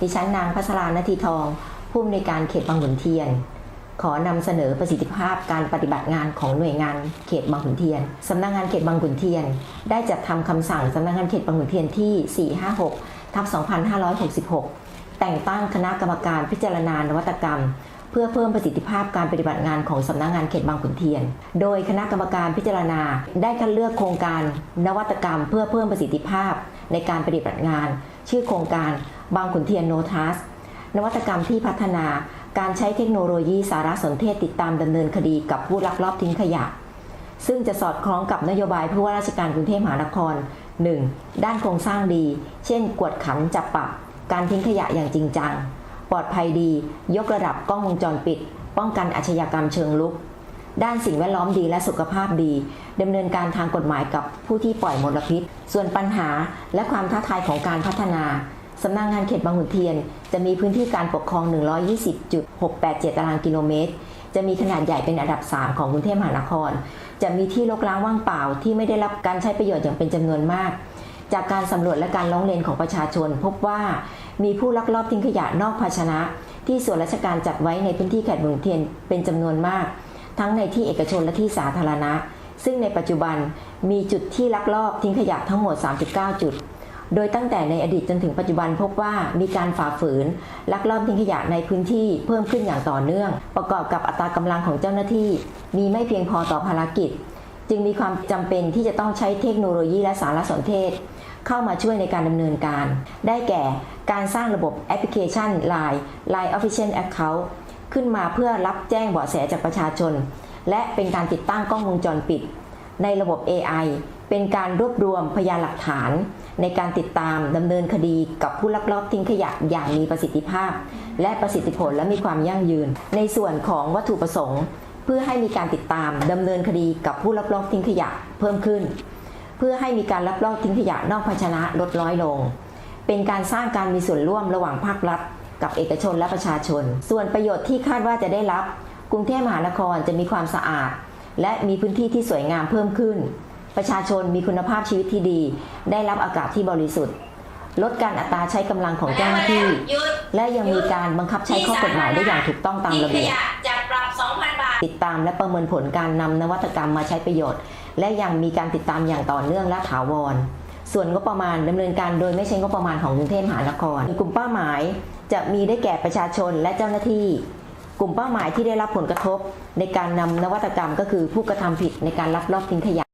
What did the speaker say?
ดิฉันนางพัชรานาทีทอง ผู้อำนวยการเขตบางขุนเทียน ขอนำเสนอประสิทธิภาพการปฏิบัติงานของหน่วยงานเขตบางขุนเทียนสำนักงานเขตบางขุนเทียน ได้จัดทำคำสั่งสำนักงานเขตบางขุนเทียนที่ 456ทับ2566 แต่งตั้งคณะกรรมการพิจารณานวัตกรรมเพื่อเพิ่มประสิทธิภาพการปฏิบัติงานของสำนักงานเขตบางขุนเทียน โดยคณะกรรมการพิจารณาได้คัดเลือกโครงการนวัตกรรม เพื่อเพิ่มประสิทธิภาพในการปฏิบัติงาน ชื่อโครงการบางขุนเทียนโนทัส นวัตกรรมที่พัฒนาการใช้เทคโนโลยีสารสนเทศติดตามดำเนินคดีกับผู้ลักลอบทิ้งขยะ ซึ่งจะสอดคล้องกับนโยบายผู้ว่าราชการกรุงเทพมหานคร 1. ด้านโครงสร้างดี เช่น กวดขันจับปรับการทิ้งขยะอย่างจริงจัง ปลอดภัยดี ยกระดับกล้องวงจรปิด ป้องกันอาชญากรรมเชิงลุก ด้านสิ่งแวดล้อมดีและสุขภาพดีดำเนินการทางกฎหมายกับผู้ที่ปล่อยมลพิษ ส่วนปัญหาและความท้าทายของการพัฒนาสำนักงงานเขตบางขุนเทียน จะมีพื้นที่การปกครอง 120.687 ตารางกิโลเมตร จะมีขนาดใหญ่เป็นอันดับ 3 ของกรุงเทพมหานคร จะมีที่รกร้างว่างเปล่าที่ไม่ได้รับการใช้ประโยชน์อย่างเป็นจำนวนมาก จากการสำรวจและการร้องเรียนของประชาชน พบว่ามีผู้ลักลอบทิ้งขยะนอกภาชนะ ที่ส่วนราชการจัดไว้ในพื้นที่เขตบางขุนเทียนเป็นจำนวนมาก ทั้งในที่เอกชนและที่สาธารณะ ซึ่งในปัจจุบันมีจุดที่ลักลอบทิ้งขยะทั้งหมด 39 จุด โดยตั้งแต่ในอดีตจนถึงปัจจุบันพบว่ามีการฝ่าฝืน ลักลอบทิ้งขยะในพื้นที่เพิ่มขึ้นอย่างต่อเนื่อง ประกอบกับอัตรากำลังของเจ้าหน้าที่ มีไม่เพียงพอต่อภารกิจ จึงมีความจำเป็นที่จะต้องใช้เทคโนโลยีและสารสนเทศ เข้ามาช่วยในการดำเนินการ ได้แก่การสร้างระบบแอปพลิเคชัน Line Line Official Account ขึ้นมาเพื่อรับแจ้งเบาะแสจากประชาชน และเป็นการติดตั้งกล้องวงจรปิด ในระบบ AI เป็นการรวบรวมพยานหลักฐาน ในการติดตามดำเนินคดีกับผู้ลักลอบทิ้งขยะอย่างมีประสิทธิภาพ และประสิทธิผลและมีความยั่งยืน ในส่วนของวัตถุประสงค์ เพื่อให้มีการติดตามดำเนินคดีกับผู้ลักลอบทิ้งขยะเพิ่มขึ้น เพื่อให้มีการลักลอบทิ้งขยะนอกภาชนะลดน้อยลง เป็นการสร้างการมีส่วนร่วมระหว่างภาครัฐ กับเอกชนและประชาชน ส่วนประโยชน์ที่คาดว่าจะได้รับ กรุงเทพมหานครจะมีความสะอาด และมีพื้นที่ที่สวยงามเพิ่มขึ้น ประชาชนมีคุณภาพชีวิตที่ดี ได้รับอากาศที่บริสุทธิ์ ลดการอัตราใช้กำลังของเจ้าหน้าที่หยุดและยังมีการบังคับใช้ข้อกฎหมายได้อย่างถูกต้องตามระเบียบทิ้งขยะจะปรับ2,000บาทติดตามและประเมินผลการนำนวัตกรรมมาใช้ประโยชน์ และยังมีการติดตามอย่างต่อเนื่องและถาวร ส่วนงบประมาณดำเนินการโดยไม่ใช้งบประมาณของกรุงเทพมหานครกลุ่มเป้าหมายจะมีได้แก่ประชาชนและเจ้าหน้าที่ กลุ่มเป้าหมายที่ได้รับผลกระทบในการนำนวัตกรรมก็คือผู้กระทำผิดในการลักลอบทิ้งขยะ